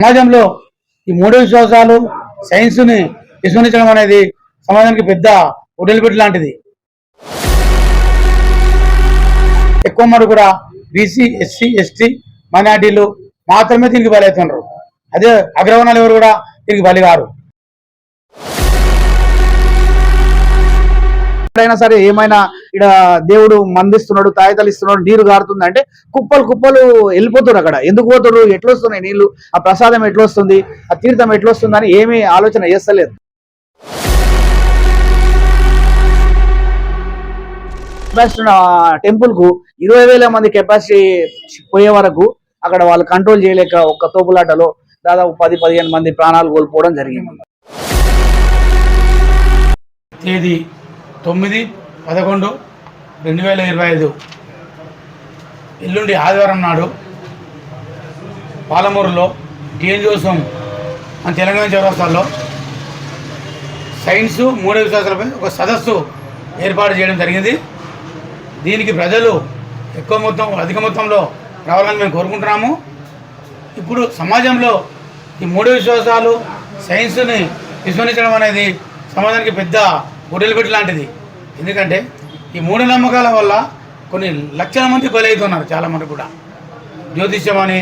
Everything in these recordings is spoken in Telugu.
సమాజంలో ఈ మూఢ విశ్వాసాలు సైన్స్ని విస్మరించడం అనేది సమాజానికి పెద్ద ఉడలిపెట్టి లాంటిది. ఎక్కువ మంది కూడా బీసీ ఎస్సీ ఎస్టీ మైనార్టీలు మాత్రమే దీనికి బలవుతున్నారు అదే అగ్రవర్ణాలు ఎవరు కూడా దీనికి బలిగారు. ఎప్పుడైనా సరే ఏమైనా ఇక్కడ దేవుడు మందిస్తున్నాడు తాయితలు ఇస్తున్నాడు నీరు గారుతుంది అంటే కుప్పలు కుప్పలు వెళ్ళిపోతున్నారు అక్కడ. ఎందుకు పోతున్నారు? ఎట్లొస్తున్నాయి నీళ్ళు? ఆ ప్రసాదం ఎట్లొస్తుంది ఆ తీర్థం ఎట్లొస్తుంది అని ఏమీ ఆలోచన చేస్తలేదు. కెపాసిటీ టెంపుల్కు ఇరవై వేల మంది కెపాసిటీ పోయే వరకు అక్కడ వాళ్ళు కంట్రోల్ చేయలేక ఒక్క తోపులాటలో దాదాపు పది పదిహేను మంది ప్రాణాలు కోల్పోవడం జరిగింది. తేదీ తొమ్మిది పదకొండు రెండు వేల ఇరవై ఐదు ఎల్లుండి ఆదివారం నాడు పాలమూరులో డిఎన్ జోసం మన తెలంగాణ చౌరస్తాల్లో సైన్స్ మూడో విశ్వాసాలపై ఒక సదస్సు ఏర్పాటు చేయడం జరిగింది. దీనికి ప్రజలు ఎక్కువ మొత్తం అధిక మొత్తంలో రావాలని మేము కోరుకుంటున్నాము. ఇప్పుడు సమాజంలో ఈ మూడో విశ్వాసాలు సైన్స్ని విస్మరించడం అనేది సమాజానికి పెద్ద గుడ్డెలపెట్టి లాంటిది. ఎందుకంటే ఈ మూఢ నమ్మకాల వల్ల కొన్ని లక్షల మంది బలవుతున్నారు చాలామంది కూడా. జ్యోతిష్యం అని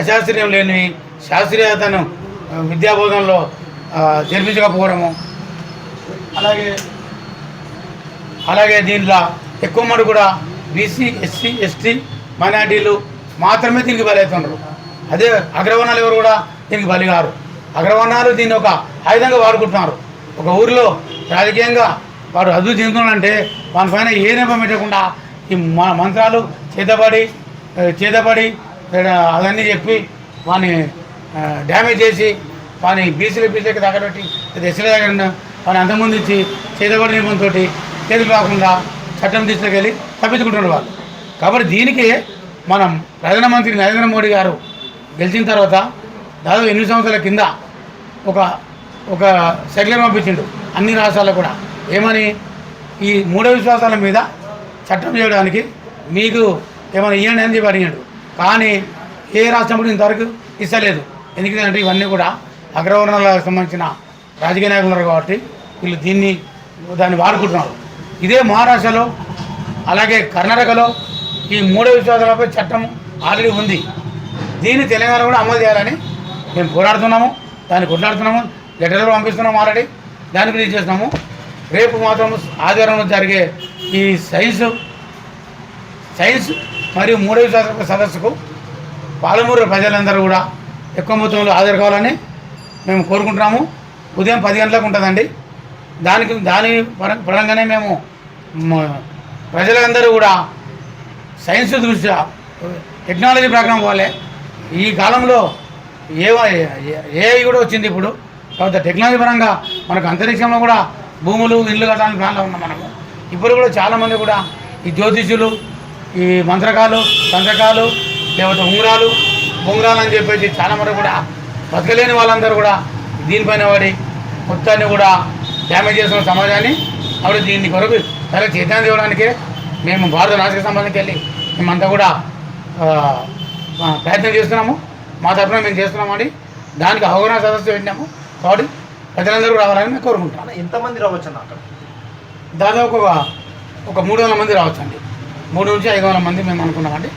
అశాస్త్రీయం లేని శాస్త్రీయతను విద్యాబోధనలో జన్మించకపోవడము జరిపించకపోవడము. అలాగే అలాగే దీంట్లో ఎక్కువ మంది కూడా బీసీ ఎస్సీ ఎస్టీ మైనార్టీలు మాత్రమే దీనికి బలవుతున్నారు అదే అగ్రవర్ణాలు ఎవరు కూడా దీనికి బలిగారు. అగ్రవర్ణాలు దీన్ని ఒక ఆయుధంగా వాడుకుంటున్నారు. ఒక ఊరిలో రాజకీయంగా వాడు అభివృద్ధి చెందుతున్నాడంటే వాని పైన ఏ నెపం పెట్టకుండా ఈ మంత్రాలు చేతబడి చేతబడి అవన్నీ చెప్పి వాని డ్యామేజ్ చేసి వాని బీసీలు బీసీకి తగ్గబెట్టి ఎస్సీల దగ్గర వాని అంతకుముందు ఇచ్చి చేతబడి నియమంతో చేతులు కాకుండా చట్టం తీసుకెళ్ళి తప్పించుకుంటున్నారు వాళ్ళు. కాబట్టి దీనికి మనం ప్రధానమంత్రి నరేంద్ర మోడీ గారు గెలిచిన తర్వాత దాదాపు ఎనిమిది సంవత్సరాల కింద ఒక ఒక సెక్యులర్ పంపించిండు. అన్ని రాష్ట్రాల్లో కూడా. ఏమని? ఈ మూఢ విశ్వాసాల మీద చట్టం చేయడానికి మీకు ఏమైనా ఇవ్వండి అని చెప్పి అడిగాడు. కానీ ఏ రాష్ట్రం కూడా ఇంతవరకు ఇస్తలేదు. ఎందుకంటే ఇవన్నీ కూడా అగ్రవర్ణాలకు సంబంధించిన రాజకీయ నాయకులు ఉన్నారు కాబట్టి వీళ్ళు దీన్ని దాన్ని వాడుకుంటున్నారు. ఇదే మహారాష్ట్రలో అలాగే కర్ణాటకలో ఈ మూఢ విశ్వాసాలపై చట్టం ఆల్రెడీ ఉంది. దీన్ని తెలంగాణ కూడా అమలు చేయాలని మేము పోరాడుతున్నాము దాన్ని కొట్లాడుతున్నాము లెటర్లు పంపిస్తున్నాం ఆల్రెడీ దాని గురించి చేస్తున్నాము. రేపు మాత్రం ఆదివారంలో జరిగే ఈ సైన్స్ సైన్స్ మరియు మూడవ విశ్వాస సదస్సుకు పాలమూరు ప్రజలందరూ కూడా ఎక్కువ మొత్తంలో హాజరు కావాలని మేము కోరుకుంటున్నాము. ఉదయం పది గంటలకు ఉంటుందండి. దానికి దాని పరంగానే మేము ప్రజలందరూ కూడా సైన్స్ దృష్ట్యా టెక్నాలజీ ప్రకారం పోలే ఈ కాలంలో ఏ ఏఐ కూడా వచ్చింది ఇప్పుడు. కాబట్టి టెక్నాలజీ పరంగా మనకు అంతరిక్షంలో కూడా భూములు ఇల్లు కట్టడానికి ప్లాన్లో ఉన్నాం మనము. ఇప్పుడు కూడా చాలామంది కూడా ఈ జ్యోతిష్యులు ఈ మంత్రకాలు తంత్రకాలు లేకపోతే ఉంగరాలు ఉంగరాలు అని చెప్పేసి చాలామంది కూడా బతకలేని వాళ్ళందరూ కూడా దీనిపైన పడి మొత్తాన్ని కూడా డ్యామేజ్ చేస్తున్న సమాజాన్ని అప్పుడు దీన్ని కొరకు చాలా చైతన్యం ఇవ్వడానికే మేము భారత రాజకీయ సంబంధానికి వెళ్ళి మేమంతా కూడా ప్రయత్నం చేస్తున్నాము. మా తరఫున మేము చేస్తున్నామండి. దానికి అవగాహన సదస్సు పెట్టినాము. కాబట్టి ప్రజలందరూ రావాలని మేము కోరుకుంటున్నాం ఎంతమంది రావచ్చు అన్న అక్కడ? దాదాపు ఒక ఒక మూడు వందల మంది రావచ్చండి. మూడు నుంచి ఐదు వందల మంది మేము అనుకున్నామండి.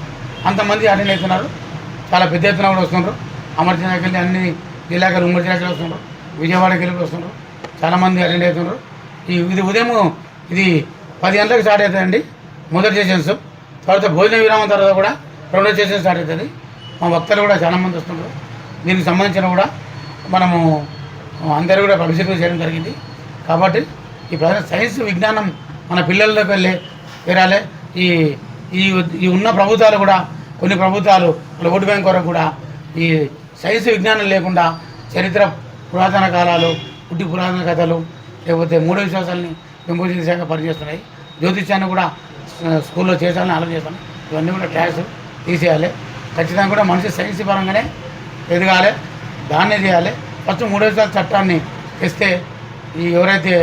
అంతమంది అటెండ్ అవుతున్నారు చాలా పెద్ద ఎత్తున కూడా వస్తున్నారు అమర్చినాకి వెళ్ళి అన్ని జిల్లాకి ఉమ్మడి జిల్లాకి వస్తున్నారు విజయవాడకి వెళ్ళి వస్తున్నారు చాలామంది అటెండ్ అవుతున్నారు ఈ ఇది ఉదయం ఇది పది గంటలకు స్టార్ట్ అవుతుందండి. మొదటి సెషన్స్ తర్వాత భోజన విరామం తర్వాత కూడా రెండో సెషన్ స్టార్ట్ అవుతుంది. మా భక్తులు కూడా చాలామంది వస్తున్నారు దీనికి సంబంధించిన కూడా మనము అందరూ కూడా పబ్లిసిటీ చేయడం జరిగింది. కాబట్టి ఈ ప్రధాన సైన్స్ విజ్ఞానం మన పిల్లల్లోకి వెళ్ళి తీరాలి ఈ ఈ ఈ ఉన్న ప్రభుత్వాలు కూడా కొన్ని ప్రభుత్వాలు ఓటు బ్యాంక్ కొరకు కూడా ఈ సైన్స్ విజ్ఞానం లేకుండా చరిత్ర పురాతన కాలాలు పుట్టి పురాతన కథలు లేకపోతే మూడో విశ్వాసాలని శాఖ పనిచేస్తున్నాయి. జ్యోతిష్యాన్ని కూడా స్కూల్లో చేసాలని ఆలోచన చేస్తాను ఇవన్నీ కూడా క్లాస్ తీసేయాలి. ఖచ్చితంగా కూడా మనిషి సైన్స్ పరంగానే ఎదగాలి దాన్నే చేయాలి. ఫస్ట్ మూడో విషయాల చట్టాన్ని తెస్తే ఈ ఎవరైతే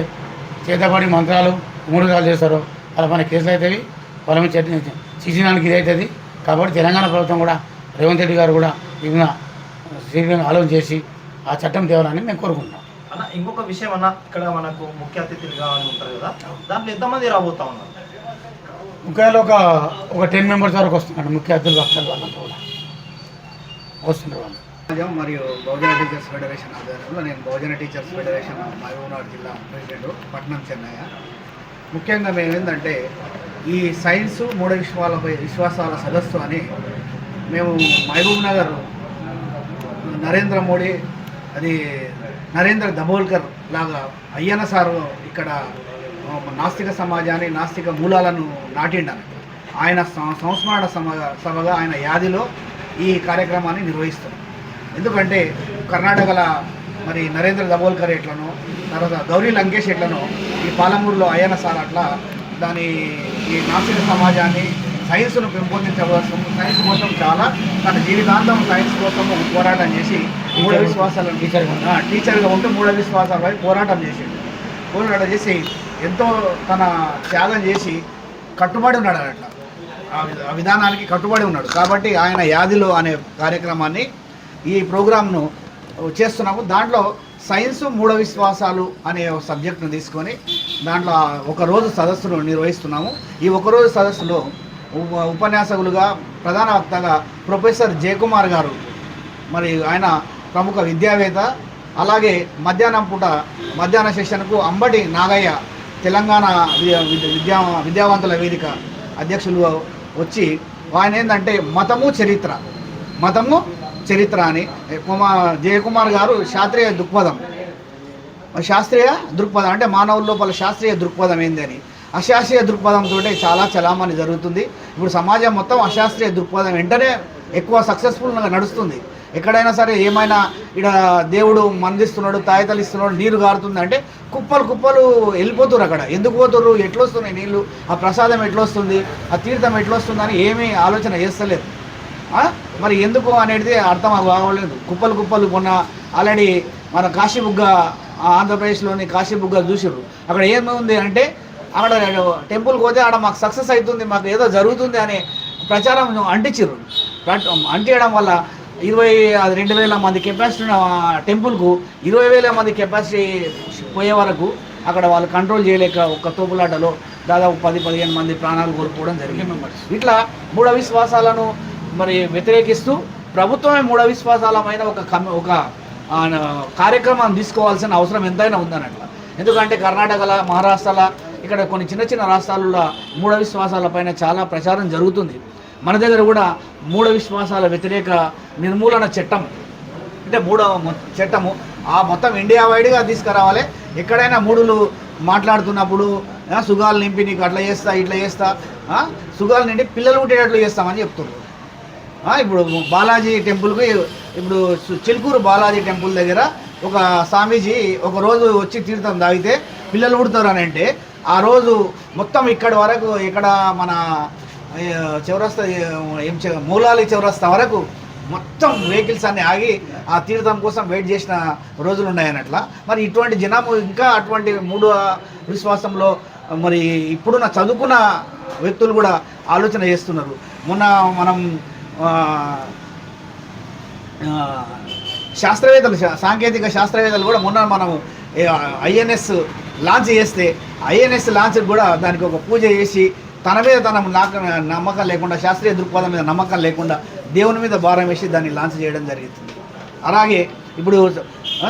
చేతబడి మంత్రాలు మూడు సార్లు చేస్తారో అలా మన కేసులు అవుతాయి వాళ్ళ మీద చట్నీ శిక్షణానికి ఇది అవుతుంది. కాబట్టి తెలంగాణ ప్రభుత్వం కూడా రేవంత్ రెడ్డి గారు కూడా విభిన్న శీఘ్రంగా ఆలోచన చేసి ఆ చట్టం తేవాలని మేము కోరుకుంటున్నాం. అన్న ఇంకొక విషయం అన్న ఇక్కడ మనకు ముఖ్య అతిథులుగా అని ఉంటారు కదా. దాంట్లో ఎంతమంది రాబోతా ఉన్నారు? ముఖ్యంగా ఒక ఒక టెన్ మెంబర్స్ వరకు వస్తున్నారు ముఖ్య అతిథులు వస్తారు వాళ్ళంతా కూడా. వస్తున్నారు వాళ్ళు. సమాజం మరియు బహుజన టీచర్స్ ఫెడరేషన్ ఆధ్వర్యంలో నేను బహుజన టీచర్స్ ఫెడరేషన్ మహబూబ్నగర్ జిల్లా ప్రెసిడెంట్ పట్నం చెన్నయ్య. ముఖ్యంగా మేము ఏంటంటే ఈ సైన్స్ మూఢ విశ్వాలపై విశ్వాసాల సదస్సు అని మేము మహబూబ్ నగర్ నరేంద్ర మోడీ అది నరేంద్ర దబోల్కర్ లాగా అయ్యన సారు ఇక్కడ నాస్తిక సమాజాన్ని నాస్తిక మూలాలను నాటిండాలి ఆయన సంస్మరణ సభగా ఆయన యాదిలో ఈ కార్యక్రమాన్ని నిర్వహిస్తారు ఎందుకంటే కర్ణాటకల మరి నరేంద్ర దబోల్కర్ ఎట్లనో తర్వాత గౌరీ లంకేష్ ఎట్లనో ఈ పాలమూరులో అయ్యన సార్ అట్లా దాని ఈ నాస్తిక సమాజాన్ని సైన్స్ను పెంపొందించవలసిన సైన్స్ కోసం చాలా తన జీవితాంతం సైన్స్ కోసం పోరాటం చేసి మూఢ విశ్వాసాలను టీచర్గా. టీచర్గా ఉంటూ మూఢ విశ్వాసాలపై పోరాటం చేసిండు పోరాటం చేసి ఎంతో తన త్యాగం చేసి కట్టుబడి ఉన్నాడు అట్లా ఆ విధానానికి కట్టుబడి ఉన్నాడు కాబట్టి ఆయన యాదిలో అనే కార్యక్రమాన్ని ఈ ప్రోగ్రామ్ను చేస్తున్నాము. దాంట్లో సైన్స్ మూఢ విశ్వాసాలు అనే ఒక సబ్జెక్ట్ను తీసుకొని దాంట్లో ఒక రోజు సదస్సును నిర్వహిస్తున్నాము. ఈ ఒకరోజు సదస్సులో ఉప ఉపన్యాసకులుగా ప్రధాన వక్తగా ప్రొఫెసర్ జయకుమార్ గారు మరి ఆయన ప్రముఖ విద్యావేత్త అలాగే మధ్యాహ్నం పూట మధ్యాహ్న సెషన్కు అంబటి నాగయ్య తెలంగాణ వి- విద్యా విద్యావంతుల వేదిక అధ్యక్షులు వచ్చి ఆయన ఏంటంటే మతము చరిత్ర. మతము చరిత్ర అని కుమార్ జయకుమార్ గారు శాస్త్రీయ దృక్పథం. శాస్త్రీయ దృక్పథం అంటే మానవుల లోపల శాస్త్రీయ దృక్పథం ఏందని అశాస్త్రీయ దృక్పథంతో చాలా చలామణి జరుగుతుంది. ఇప్పుడు సమాజం మొత్తం అశాస్త్రీయ దృక్పథం వెంటనే ఎక్కువ సక్సెస్ఫుల్గా నడుస్తుంది. ఎక్కడైనా సరే ఏమైనా ఇక్కడ దేవుడు మందిస్తున్నాడు తాయితలిస్తున్నాడు నీరు గారుతుంది అంటే కుప్పలు కుప్పలు వెళ్ళిపోతున్నారు అక్కడ. ఎందుకు పోతున్నారు ఎట్లొస్తున్నాయి నీళ్ళు ఆ ప్రసాదం ఎట్లొస్తుంది? ఆ తీర్థం ఎట్లొస్తుందని ఏమీ ఆలోచన చేస్తలేదు. మరి ఎందుకు అనేది అర్థం కావలేదు కుప్పలు కుప్పలు మొన్న ఆల్రెడీ మన కాశీబుగ్గ ఆంధ్రప్రదేశ్లోని కాశీబుగ్గ చూసిర్రు. అక్కడ ఏముంది అంటే అక్కడ టెంపుల్కి పోతే ఆడ మాకు సక్సెస్ అవుతుంది మాకు ఏదో జరుగుతుంది అనే ప్రచారం అంటించిర్రు. ప్రట్- అంటించడం వల్ల ఇరవై రెండు వేల మంది కెపాసిటీ ఉన్న టెంపుల్కు ఇరవై వేల మంది కెపాసిటీ పోయే వరకు అక్కడ వాళ్ళు కంట్రోల్ చేయలేక ఒక తోపులాటలో దాదాపు పది పదిహేను మంది ప్రాణాలు కోల్పోవడం జరిగింది. ఇట్లా మూఢ విశ్వాసాలను మరి వ్యతిరేకిస్తూ ప్రభుత్వమే మూఢ విశ్వాసాలమైన ఒక కమి ఒక కార్యక్రమం తీసుకోవాల్సిన అవసరం ఎంతైనా ఉందన్నట్ల. ఎందుకంటే కర్ణాటకల మహారాష్ట్రల ఇక్కడ కొన్ని చిన్న చిన్న రాష్ట్రాలలో మూఢ విశ్వాసాలపైన చాలా ప్రచారం జరుగుతుంది. మన దగ్గర కూడా మూఢ విశ్వాసాల వ్యతిరేక నిర్మూలన చట్టం అంటే మూడవ చట్టము ఆ మొత్తం ఇండియా వైడ్గా తీసుకురావాలి. ఎక్కడైనా మూడులు మాట్లాడుతున్నప్పుడు సుగాలు నింపి నీకు అట్లా చేస్తా ఇట్లా చేస్తా సుగాలు నిండి పిల్లలు ఉండేటట్లు చేస్తామని చెప్తున్నారు. ఇప్పుడు బాలాజీ టెంపుల్కి ఇప్పుడు చిలుకూరు బాలాజీ టెంపుల్ దగ్గర ఒక స్వామీజీ ఒక రోజు వచ్చి తీర్థం తాగితే పిల్లలు పుడతారు అని అంటే ఆ రోజు మొత్తం ఇక్కడి వరకు ఇక్కడ మన ఏ, చౌరస్తా ఏం మూలాలి చౌరస్తా వరకు మొత్తం వెహికల్స్ అన్ని ఆగి ఆ తీర్థం కోసం వెయిట్ చేసిన రోజులు ఉన్నాయన్నట్ల. మరి ఇటువంటి జనాము ఇంకా అటువంటి మూడు విశ్వాసంలో మరి ఇప్పుడున్న చదువుకున్న వ్యక్తులు కూడా ఆలోచన చేస్తున్నారు. మొన్న మనం శాస్త్రవేత్తలు సాంకేతిక శాస్త్రవేత్తలు కూడా మొన్న మనం ఐఎన్ఎస్ లాంచ్ చేస్తే ఐఎన్ఎస్ లాంచ్ కూడా దానికి ఒక పూజ చేసి తన మీద తన నాక నమ్మకం లేకుండా శాస్త్రీయ దృక్పథం మీద నమ్మకం లేకుండా దేవుని మీద భారం వేసి దాన్ని లాంచ్ చేయడం జరుగుతుంది అలాగే ఇప్పుడు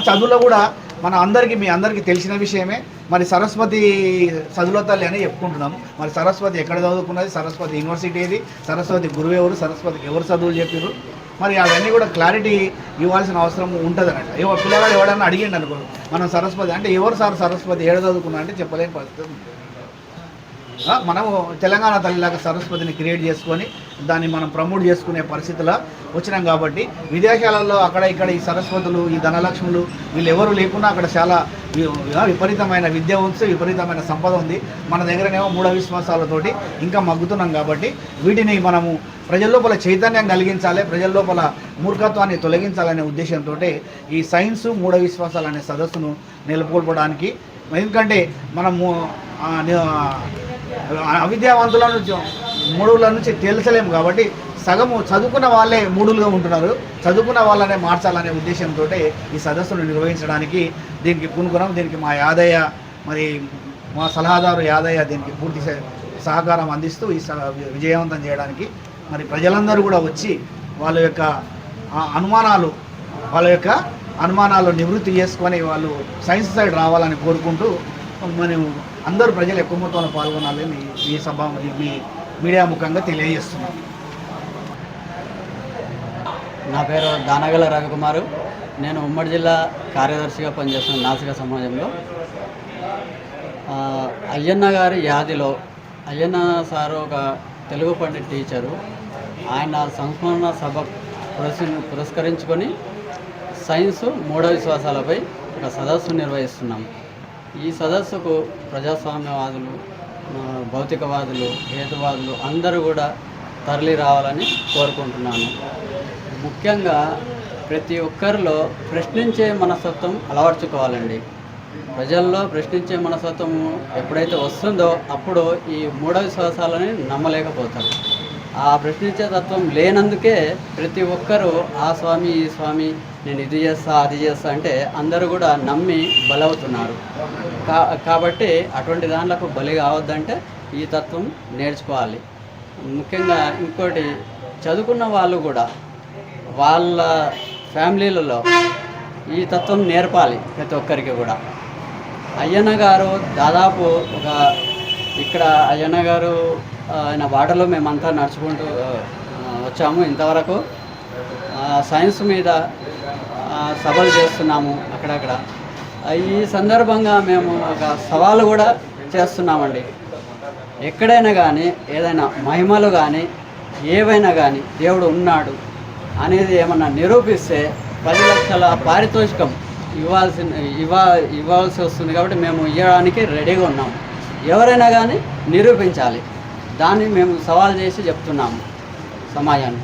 చదువులో కూడా మన అందరికీ మీ అందరికీ తెలిసిన విషయమే మరి సరస్వతి చదువుల తల్లి అని చెప్పుకుంటున్నాం. మరి సరస్వతి ఎక్కడ చదువుకున్నది? సరస్వతి యూనివర్సిటీ ఏది? సరస్వతి గురువు ఎవరు? సరస్వతికి ఎవరు చదువులు చెప్పారు మరి అవన్నీ కూడా క్లారిటీ ఇవ్వాల్సిన అవసరం ఉంటుంది అన్నట్టు ఎవరు పిల్లగాడు ఎవడన్నా అడిగిండి అనుకో మనం సరస్వతి అంటే ఎవరు సార్ సరస్వతి? ఏడ చదువుకున్నా అంటే చెప్పలేని పరిస్థితి మనము తెలంగాణ తల్లిలాగా సరస్వతిని క్రియేట్ చేసుకొని దాన్ని మనం ప్రమోట్ చేసుకునే పరిస్థితిలో వచ్చినాం కాబట్టి విదేశాలలో అక్కడ ఇక్కడ ఈ సరస్వతులు ఈ ధనలక్ష్ములు వీళ్ళు ఎవరు లేకున్నా అక్కడ చాలా విపరీతమైన విద్య ఉంది విపరీతమైన సంపద ఉంది. మన దగ్గరనేమో మూఢ విశ్వాసాలతోటి ఇంకా మగ్గుతున్నాం కాబట్టి వీటిని మనము ప్రజల లోపల చైతన్యం కలిగించాలి ప్రజల లోపల మూర్ఖత్వాన్ని తొలగించాలనే ఉద్దేశంతో ఈ సైన్సు మూఢ విశ్వాసాలు అనే సదస్సును నెలకొల్పడానికి. ఎందుకంటే మనము అవిద్యావంతుల నుంచి మూడుల నుంచి తేల్చలేము కాబట్టి సగము చదువుకున్న వాళ్ళే మూడులుగా ఉంటున్నారు. చదువుకున్న వాళ్ళనే మార్చాలనే ఉద్దేశంతో ఈ సదస్సును నిర్వహించడానికి దీనికి పూనుకున్నాం. దీనికి మా యాదయ్య మరి మా సలహాదారు యాదయ్య దీనికి పూర్తి సహ- సహకారం అందిస్తూ ఈ స- విజయవంతం చేయడానికి మరి ప్రజలందరూ కూడా వచ్చి వాళ్ళ యొక్క అనుమానాలు వాళ్ళ యొక్క అనుమానాలు నివృత్తి చేసుకొని వాళ్ళు సైన్స్ సైడ్ రావాలని కోరుకుంటూ మనం అందరూ ప్రజలు ఎక్కువ మొత్తంలో పాల్గొనాలని మీ సభ మీ మీడియా ముఖంగా తెలియజేస్తున్నాం. నా పేరు దానగల రవికుమారు. నేను ఉమ్మడి జిల్లా కార్యదర్శిగా పనిచేస్తున్న నాసిక సమాజంలో. అయ్యన్న గారి యాదిలో అయ్యన్న సారు ఒక తెలుగు పండిట్ టీచరు. ఆయన సంస్మరణ సభ పురస్క పురస్కరించుకొని సైన్స్ మూఢ విశ్వాసాలపై ఒక సదస్సు నిర్వహిస్తున్నాం. ఈ సదస్సుకు ప్రజాస్వామ్యవాదులు భౌతికవాదులు హేతువాదులు అందరూ కూడా తరలి రావాలని కోరుకుంటున్నాను. ముఖ్యంగా ప్రతి ఒక్కరిలో ప్రశ్నించే మనస్తత్వం అలవర్చుకోవాలండి. ప్రజల్లో ప్రశ్నించే మనస్తత్వం ఎప్పుడైతే వస్తుందో అప్పుడు ఈ మూడవ విశ్వాసాలని నమ్మలేకపోతారు. ఆ ప్రశ్నించే తత్వం లేనందుకే ప్రతి ఒక్కరూ ఆ స్వామి ఈ స్వామి నేను ఇది చేస్తా అది చేస్తా అంటే అందరూ కూడా నమ్మి బలవుతున్నారు. కా కాబట్టి అటువంటి దాంట్లో బలి కావద్దంటే ఈ తత్వం నేర్చుకోవాలి. ముఖ్యంగా ఇంకోటి చదువుకున్న వాళ్ళు కూడా వాళ్ళ ఫ్యామిలీలలో ఈ తత్వం నేర్పాలి ప్రతి ఒక్కరికి కూడా. అయ్యన్న గారు దాదాపు ఒక ఇక్కడ అయ్యన్న గారు ఆయన వాటలో మేమంతా నడుచుకుంటూ వచ్చాము ఇంతవరకు. సైన్స్ మీద సభలు చేస్తున్నాము అక్కడక్కడ. ఈ సందర్భంగా మేము ఒక సవాలు కూడా చేస్తున్నామండి. ఎక్కడైనా కానీ ఏదైనా మహిమలు కానీ ఏవైనా కానీ దేవుడు ఉన్నాడు అనేది ఏమన్నా నిరూపిస్తే పది లక్షల పారితోషికం ఇవ్వాల్సిన ఇవ్వ ఇవ్వాల్సి వస్తుంది కాబట్టి మేము ఇవ్వడానికి రెడీగా ఉన్నాం. ఎవరైనా కానీ నిరూపించాలి. దాన్ని మేము సవాల్ చేసి చెప్తున్నాము సమాజాన్ని.